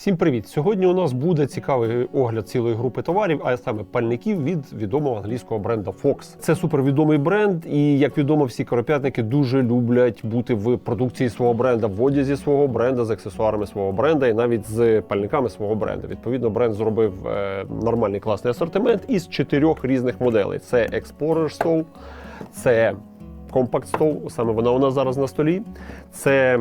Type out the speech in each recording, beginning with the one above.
Всім привіт! Сьогодні у нас буде цікавий огляд цілої групи товарів, а саме пальників від відомого англійського бренда Fox. Це супервідомий бренд, і як відомо, всі коропятники дуже люблять бути в продукції свого бренда, в одязі свого бренда, з аксесуарами свого бренда і навіть з пальниками свого бренду. Відповідно, бренд зробив е, нормальний класний асортимент із чотирьох різних моделей: це Explorer Stove, це Compact Stove, саме вона у нас зараз на столі. Це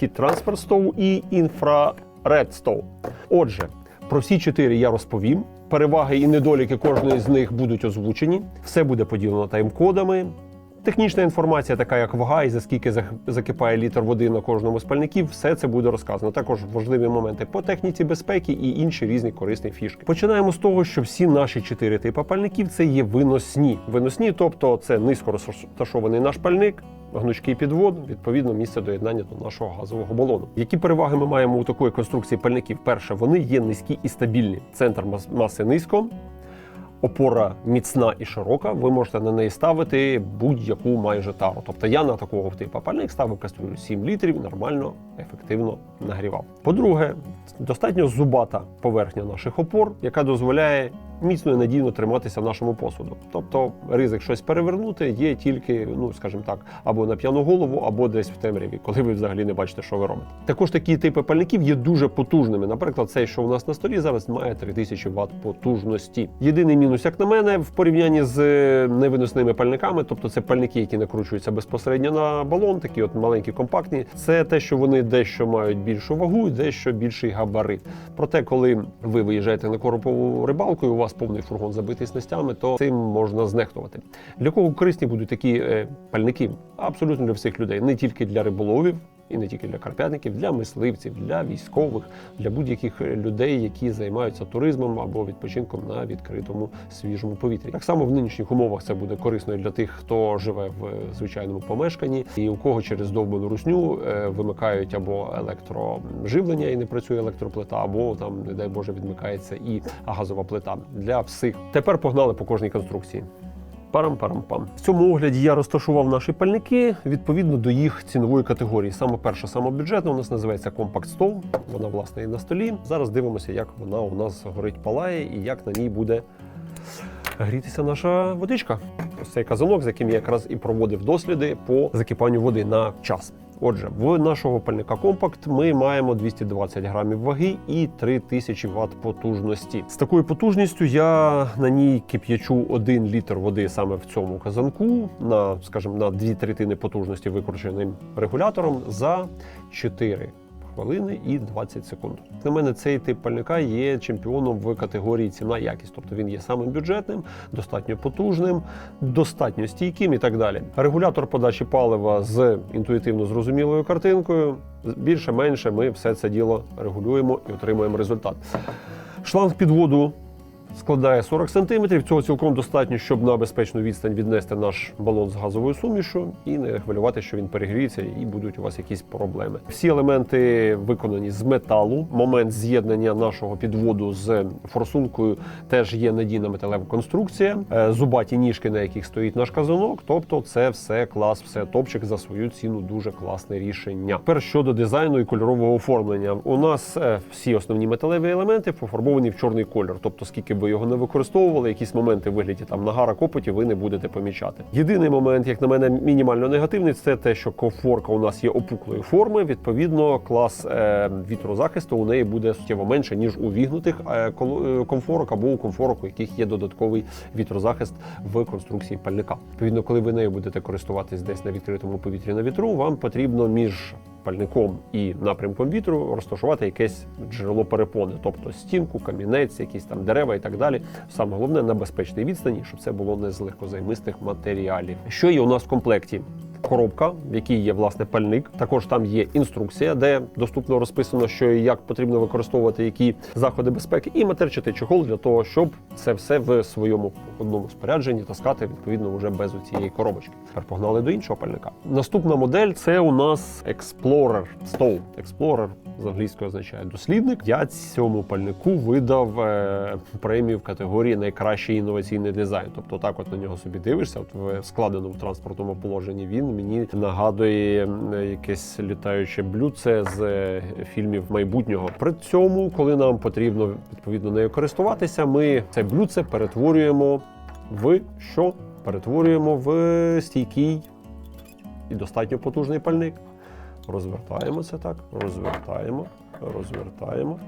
Heat Transfer Stove і Infra Redstone. Отже, про всі чотири я розповім. Переваги і недоліки кожної з них будуть озвучені. Все буде поділено тайм-кодами. Технічна інформація, така як вага і за скільки закипає літр води на кожному з пальників, все це буде розказано. Також важливі моменти по техніці безпеки і інші різні корисні фішки. Починаємо з того, що всі наші чотири типи пальників це є виносні. Виносні, тобто це низько розташований наш пальник, гнучкий підвод, відповідно, місце доєднання до нашого газового балону. Які переваги ми маємо у такої конструкції пальників? Перше, вони є низькі і стабільні. Центр мас- маси низько. Опора міцна і широка, ви можете на неї ставити будь-яку майже тару. Тобто я на такого типу пальник ставив кастрюлю 7 літрів, нормально, ефективно нагрівав. По-друге, достатньо зубата поверхня наших опор, яка дозволяє міцно і надійно триматися в нашому посуду. Тобто ризик щось перевернути є тільки, ну скажімо так, або на п'яну голову, або десь в темряві, коли ви взагалі не бачите, що ви робите. Також такі типи пальників є дуже потужними. Наприклад, цей, що у нас на столі зараз має 3000 Вт потужності. Єдиний мінус, як на мене, в порівнянні з е, невиносними пальниками, тобто це пальники, які накручуються безпосередньо на балон, такі от маленькі, компактні. Це те, що вони дещо мають більшу вагу і дещо більший габарит. Проте, коли ви виїжджаєте на коропову рибалку, і у вас повний фургон забитий снастями, то цим можна знехтувати. Для кого корисні будуть такі е, пальники? Абсолютно для всіх людей, не тільки для риболовів. І не тільки для карпятників, для мисливців, для військових, для будь-яких людей, які займаються туризмом або відпочинком на відкритому свіжому повітрі. Так само в нинішніх умовах це буде корисно і для тих, хто живе в е, звичайному помешканні, і у кого через довбану русню е, вимикають або електроживлення і не працює електроплита, або там, не дай Боже, відмикається і газова плита для всіх. Тепер погнали по кожній конструкції. Парам-парам-пам. В цьому огляді я розташував наші пальники відповідно до їх цінової категорії. Саме перша, саме бюджетна, у нас називається Compact Stove. Вона власне і на столі. Зараз дивимося, як вона у нас горить палає і як на ній буде грітися наша водичка. Ось цей казанок, з яким я якраз і проводив досліди по закипанню води на час. Отже, в нашого пальника компакт ми маємо 220 грамів ваги і 3000 Вт потужності. З такою потужністю я на ній кип'ячу 1 літр води саме в цьому казанку на, скажімо, на дві третини потужності викрученим регулятором за 4 хвилини і 20 секунд. Для мене цей тип пальника є чемпіоном в категорії ціна якість, тобто він є самим бюджетним, достатньо потужним, достатньо стійким і так далі. Регулятор подачі палива з інтуїтивно зрозумілою картинкою. Більше-менше ми все це діло регулюємо і отримуємо результат. Шланг підводу складає 40 см. Цього цілком достатньо, щоб на безпечну відстань віднести наш балон з газовою сумішю і не хвилювати, що він перегріється і будуть у вас якісь проблеми. Всі елементи виконані з металу. Момент з'єднання нашого підводу з форсункою теж є надійна металева конструкція, Е, зубаті ніжки, на яких стоїть наш казанок. Тобто, це все клас, все топчик за свою ціну. Дуже класне рішення. Тепер щодо дизайну і кольорового оформлення, у нас е, всі основні металеві елементи пофарбовані в чорний колір. Тобто, скільки його не використовували, якісь моменти в вигляді там нагара копоті ви не будете помічати. Єдиний момент, як на мене, мінімально негативний, це те, що кофорка у нас є опуклої форми. Відповідно, клас е, вітрозахисту у неї буде суттєво менше ніж у вігнутих е, е, комфорок або у комфорок, у яких є додатковий вітрозахист в конструкції пальника. Відповідно, коли ви нею будете користуватись десь на відкритому повітрі на вітру, вам потрібно між пальником і напрямком вітру розташувати якесь джерело перепони, тобто стінку, камінець, якісь там дерева і так далі. Саме головне на безпечній відстані, щоб це було не з легкозаймистих матеріалів. Що є у нас в комплекті? Коробка, в якій є власне пальник. Також там є інструкція, де доступно розписано, що і як потрібно використовувати які заходи безпеки, і матерчатий чохол для того, щоб це все в своєму одному спорядженні таскати відповідно вже без цієї коробочки. Тепер погнали до іншого пальника. Наступна модель це у нас Explorer Stove. Explorer з англійської означає дослідник. Я цьому пальнику видав е, премію в категорії найкращий інноваційний дизайн. Тобто, так от на нього собі дивишся, от в складеному транспортному положенні він мені нагадує якесь літаюче блюдце з е, фільмів майбутнього. При цьому, коли нам потрібно відповідно нею користуватися, ми це блюдце перетворюємо в що? Перетворюємо в стійкий і достатньо потужний пальник. Розвертаємо це так, розвертаємо, розвертаємо.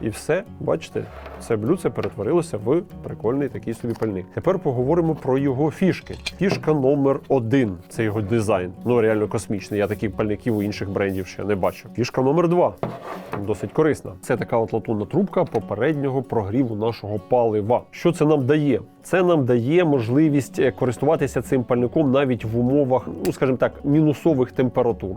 І все, бачите, це блюдце перетворилося в прикольний такий собі пальник. Тепер поговоримо про його фішки. Фішка номер один це його дизайн. Ну реально космічний. Я таких пальників у інших брендів ще не бачив. Фішка номер два досить корисна. Це така от латунна трубка попереднього прогріву нашого палива. Що це нам дає? Це нам дає можливість е, користуватися цим пальником навіть в умовах, ну скажімо так, мінусових температур.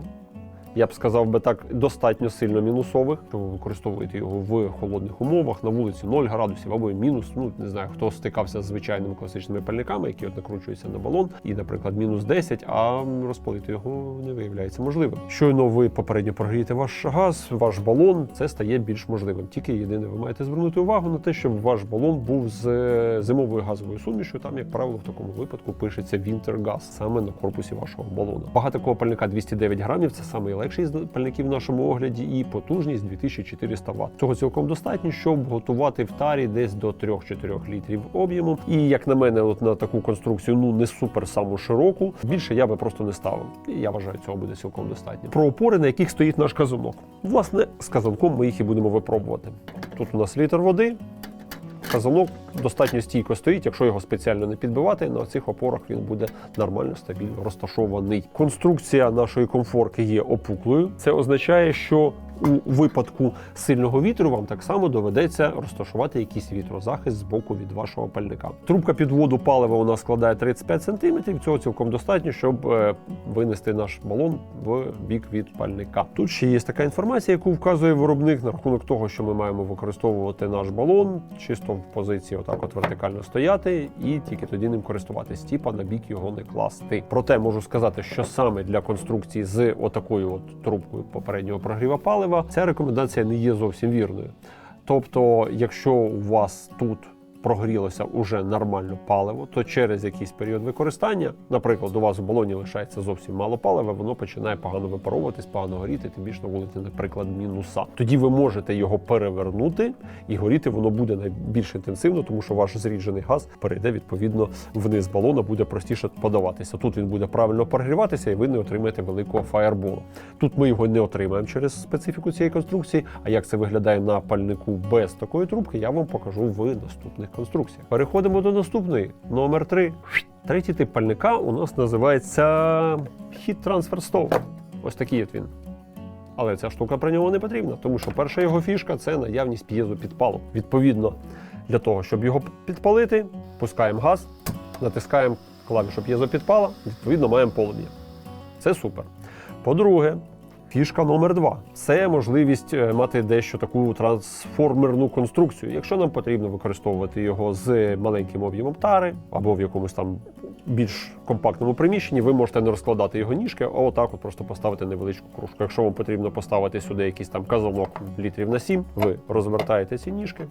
Я б сказав би так, достатньо сильно мінусових. Що ви використовуєте його в холодних умовах на вулиці 0 градусів або мінус. Ну не знаю, хто стикався з звичайними класичними пальниками, які от накручуються на балон, і, наприклад, мінус 10, а розпалити його не виявляється можливим. Щойно ви попередньо прогрієте ваш газ, ваш балон, це стає більш можливим. Тільки єдине, ви маєте звернути увагу на те, щоб ваш балон був з е, зимовою газовою сумішю. Там, як правило, в такому випадку пишеться Wintergas саме на корпусі вашого балона. Вага такого пальника 209 грамів. Це самий легший з пальників в нашому огляді, і потужність 2400 Вт. Цього цілком достатньо, щоб готувати в тарі десь до 3-4 літрів об'єму. І як на мене, от на таку конструкцію, ну не супер саму широку. Більше я би просто не ставив. І я вважаю, цього буде цілком достатньо. Про опори, на яких стоїть наш казанок. Власне, з казанком ми їх і будемо випробувати. Тут у нас літр води. Казанок достатньо стійко стоїть, якщо його спеціально не підбивати, на цих опорах він буде нормально стабільно розташований. Конструкція нашої комфорки є опуклою. Це означає, що у випадку сильного вітру вам так само доведеться розташувати якийсь вітрозахист з боку від вашого пальника. Трубка підводу палива у нас складає 35 см. Цього цілком достатньо, щоб е, винести наш балон в бік від пальника. Тут ще є така інформація, яку вказує виробник на рахунок того, що ми маємо використовувати наш балон чисто в позиції, отак от вертикально стояти, і тільки тоді ним користуватись, типа на бік його не класти. Проте можу сказати, що саме для конструкції з отакою от трубкою попереднього прогріва палива ця рекомендація не є зовсім вірною. Тобто, якщо у вас тут прогрілося уже нормально паливо, то через якийсь період використання, наприклад, у вас в балоні лишається зовсім мало палива, воно починає погано випаровуватись, погано горіти, тим більше на вулиці, наприклад, мінуса. Тоді ви можете його перевернути, і горіти воно буде найбільш інтенсивно, тому що ваш зріджений газ перейде відповідно вниз балона, буде простіше подаватися. Тут він буде правильно прогріватися, і ви не отримаєте великого фаєрболу. Тут ми його не отримаємо через специфіку цієї конструкції. А як це виглядає на пальнику без такої трубки, я вам покажу в наступних конструкціях. Переходимо до наступної, номер 3. Третій тип пальника у нас називається Heat Transfer Stove. Ось такий от він. Але ця штука про нього не потрібна, тому що перша його фішка це наявність п'єзопідпалу. Відповідно, для того, щоб його підпалити, пускаємо газ, натискаємо клавішу п'єзопідпала, відповідно, маємо полум'я. Це супер. По-друге, фішка номер два це можливість е, мати дещо таку трансформерну конструкцію. Якщо нам потрібно використовувати його з маленьким об'ємом тари або в якомусь там більш компактному приміщенні, ви можете не розкладати його ніжки, а отак от просто поставити невеличку кружку. Якщо вам потрібно поставити сюди якийсь там казанок літрів на 7, ви розвертаєте ці ніжки,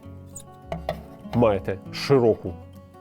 маєте широку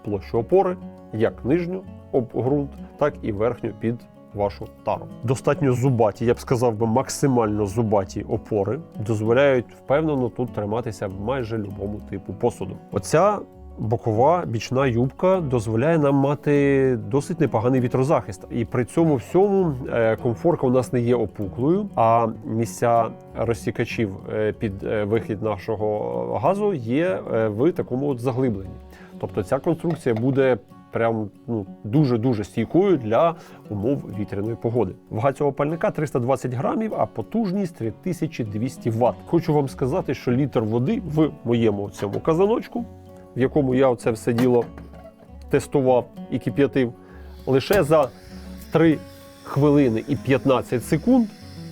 площу опори, як нижню об ґрунт, так і верхню під вашу тару. Достатньо зубаті, я б сказав би, максимально зубаті опори дозволяють впевнено тут триматися майже любому типу посуду. Оця бокова бічна юбка дозволяє нам мати досить непоганий вітрозахист. І при цьому всьому е, комфорка у нас не є опуклою, а місця розсікачів е, під е, вихід нашого газу є в такому от заглибленні. Тобто ця конструкція буде прям ну дуже дуже стійкою для умов вітряної погоди. Вага цього пальника 320 грамів, а потужність 3200 Вт. Хочу вам сказати, що літр води в моєму цьому казаночку, в якому я це все діло тестував і кип'ятив, лише за 3 хвилини і 15 секунд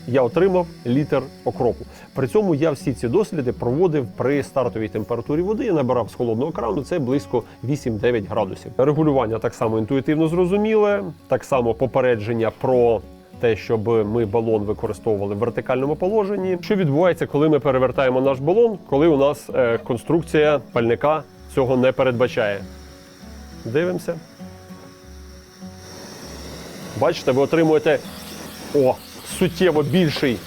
я отримав літр окропу. При цьому я всі ці досліди проводив при стартовій температурі води. Я набирав з холодного крану, це близько 8-9 градусів. Регулювання так само інтуїтивно зрозуміле, так само попередження про те, щоб ми балон використовували в вертикальному положенні. Що відбувається, коли ми перевертаємо наш балон, коли у нас е, конструкція пальника цього не передбачає? Дивимося. Бачите, ви отримуєте о, суттєво більший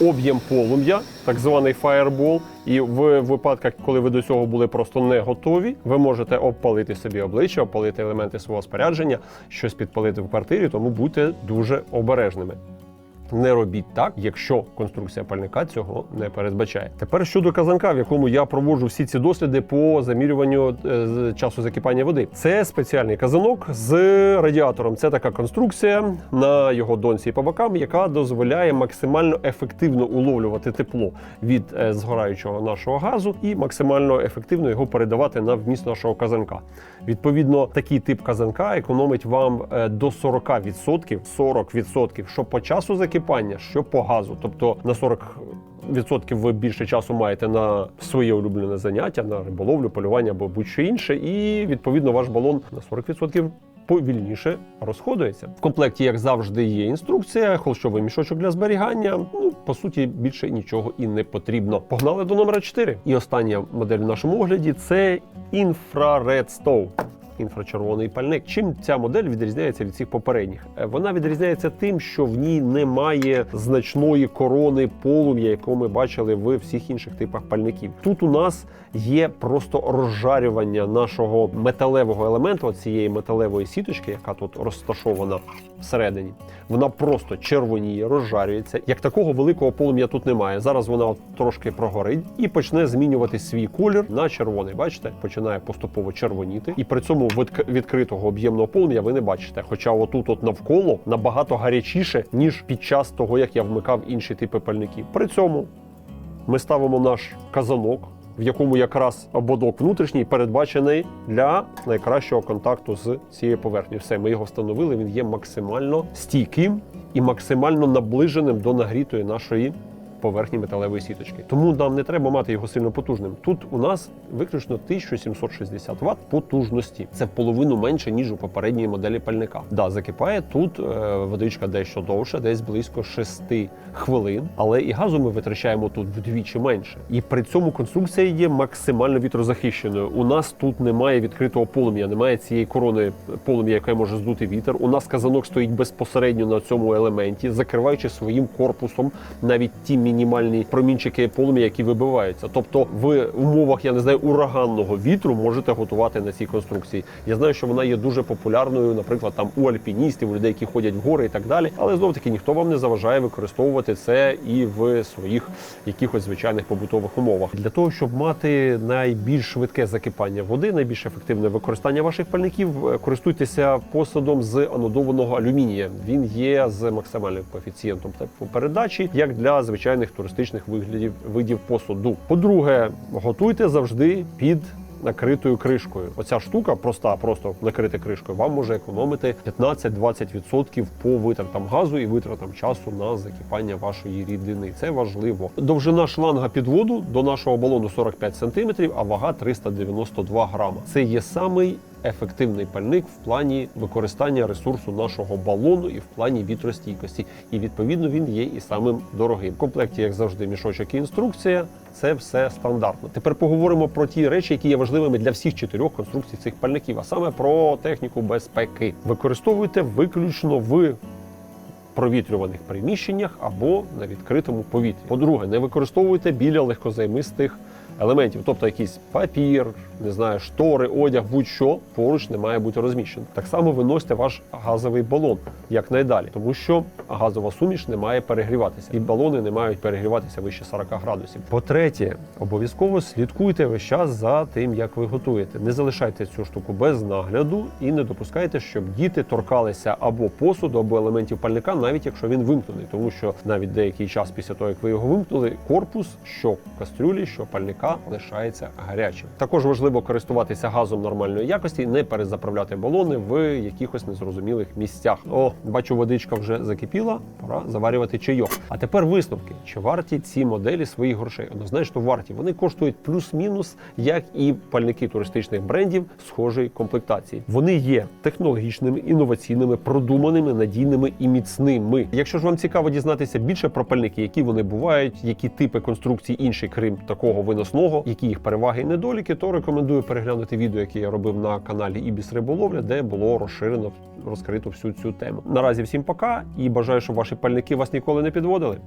об'єм полум'я, так званий фаєрбол. І в випадках, коли ви до цього були просто не готові, ви можете обпалити собі обличчя, обпалити елементи свого спорядження, щось підпалити в квартирі, тому будьте дуже обережними. Не робіть так, якщо конструкція пальника цього не передбачає. Тепер щодо казанка, в якому я проводжу всі ці досліди по замірюванню е, часу закипання води. Це спеціальний казанок з радіатором. Це така конструкція на його донці і по бокам, яка дозволяє максимально ефективно уловлювати тепло від е, згораючого нашого газу і максимально ефективно його передавати на вміст нашого казанка. Відповідно, такий тип казанка економить вам е, до 40%, 40%, що по часу закипання, що по газу. Тобто на 40% ви більше часу маєте на своє улюблене заняття, на риболовлю, полювання або будь-що інше, і відповідно ваш балон на 40% повільніше розходується. В комплекті, як завжди, є інструкція, холщовий мішочок для зберігання. Ну, по суті, більше нічого і не потрібно. Погнали до номера 4. І остання модель в нашому огляді це Infrared Stove. Інфрачервоний пальник. Чим ця модель відрізняється від всіх попередніх? Е, Вона відрізняється тим, що в ній немає значної корони полум'я, яку ми бачили в всіх інших типах пальників. Тут у нас є просто розжарювання нашого металевого елементу, цієї металевої сіточки, яка тут розташована всередині. Вона просто червоніє, розжарюється. Як такого великого полум'я тут немає. Зараз вона трошки прогорить і почне змінювати свій колір на червоний. Бачите, починає поступово червоніти, і при цьому відкритого об'ємного полум'я ви не бачите. Хоча отут, от навколо, набагато гарячіше ніж під час того, як я вмикав інші типи пальників. При цьому ми ставимо наш казанок, в якому якраз ободок внутрішній передбачений для найкращого контакту з цією поверхнею. Все, ми його встановили. Він є максимально стійким і максимально наближеним до нагрітої нашої. Поверхні металевої сіточки, тому нам не треба мати його сильно потужним. Тут у нас виключно 1760 Вт потужності. Це в половину менше ніж у попередньої моделі пальника. Да, закипає тут е, водичка дещо довше, десь близько 6 хвилин. Але і газу ми витрачаємо тут вдвічі менше. І при цьому конструкція є максимально вітрозахищеною. У нас тут немає відкритого полум'я, немає цієї корони полум'я, яке може здути вітер. У нас казанок стоїть безпосередньо на цьому елементі, закриваючи своїм корпусом навіть ті мінімальні промінчики полум'я, які вибиваються. Тобто, в умовах я не знаю ураганного вітру можете готувати на цій конструкції. Я знаю, що вона є дуже популярною, наприклад, там у альпіністів, у людей, які ходять в гори і так далі. Але знов таки ніхто вам не заважає використовувати це і в своїх якихось звичайних побутових умовах. Для того щоб мати найбільш швидке закипання води, найбільш ефективне використання ваших пальників, е, користуйтеся посудом з анодованого алюмінія. Він є з максимальним коефіцієнтом передачі, як для звичайних туристичних виглядів видів посуду. По-друге, готуйте завжди під накритою кришкою. Оця штука проста, просто накрити кришкою, вам може економити 15-20% по витратам газу і витратам часу на закипання вашої рідини. Це важливо. Довжина шланга підводу до нашого балону 45 см, а вага 392 грама. Це є самий ефективний пальник в плані використання ресурсу нашого балону і в плані вітростійкості. І відповідно він є і самим дорогим. В комплекті, як завжди, мішочок і інструкція. Це все стандартно. Тепер поговоримо про ті речі, які є важливими для всіх чотирьох конструкцій цих пальників, а саме про техніку безпеки. Використовуйте виключно в провітрюваних приміщеннях або на відкритому повітрі. По-друге, не використовуйте біля легкозаймистих елементів, тобто якийсь папір, не знаю, штори, одяг, будь-що поруч не має бути розміщено. Так само виносьте ваш газовий балон якнайдалі, тому що газова суміш не має перегріватися, і балони не мають перегріватися вище 40 градусів. По-третє, обов'язково слідкуйте весь час за тим, як ви готуєте. Не залишайте цю штуку без нагляду і не допускайте, щоб діти торкалися або посуду, або елементів пальника, навіть якщо він вимкнений, тому що навіть деякий час після того, як ви його вимкнули, корпус, що кастрюлі, що пальника пальника лишається гарячим. Також важливо користуватися газом нормальної якості, не перезаправляти балони в якихось незрозумілих місцях. О, бачу, водичка вже закипіла. Пора заварювати чайок. А тепер висновки: чи варті ці моделі своїх грошей? Однозначно варті. Вони коштують плюс-мінус, як і пальники туристичних брендів схожої комплектації. Вони є технологічними, інноваційними, продуманими, надійними і міцними. Якщо ж вам цікаво дізнатися більше про пальники, які вони бувають, які типи конструкцій інші, крім такого виносного, які їх переваги і недоліки, то рекомендую переглянути відео, яке я робив на каналі Ібіс Риболовля, де було розширено розкрито всю цю тему. Наразі всім пока і бажаю, щоб ваші пальники вас ніколи не підводили.